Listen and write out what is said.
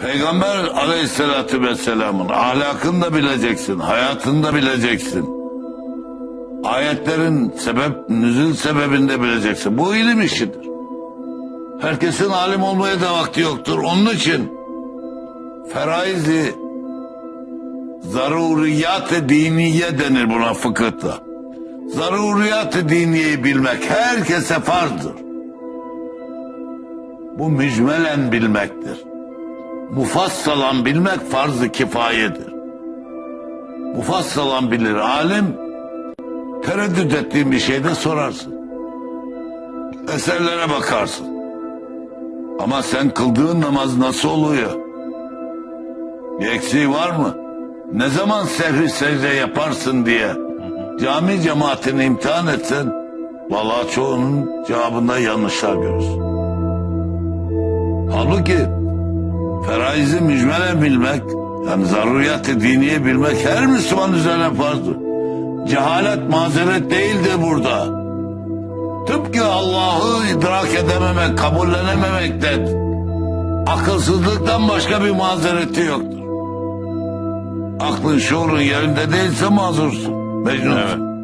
Peygamber aleyhissalatü vesselamın ahlakını da bileceksin, hayatını da bileceksin. Ayetlerin sebep, nüzül sebebini de bileceksin. Bu ilim işidir. Herkesin alim olmaya da vakti yoktur. Onun için feraizi zaruriyat-ı diniye denir buna fıkıhta. Zaruriyat-ı diniyeyi bilmek herkese farzdır. Bu mücmelen bilmektir. Mufassalan bilmek farz-ı kifayedir. Mufassalan bilir alim, tereddüt ettiğin bir şeyde sorarsın. Eserlere bakarsın. Ama sen kıldığın namaz nasıl oluyor? Bir eksiği var mı? Ne zaman sehri secde yaparsın diye cami cemaatini imtihan etsen vallahi çoğunun cevabında yanlışlar görürsün. Halbuki feraizi mücmelen bilmek yani zaruriyat-ı diniye bilmek her Müslüman üzerine farzdır. Cehalet mazeret değildir burada. Tıpkı Allah'ı idrak edememek, kabullenememekten akılsızlıktan başka bir mazereti yoktur. Aklın şuurun yerinde değilse mazursun. Mecnunsun.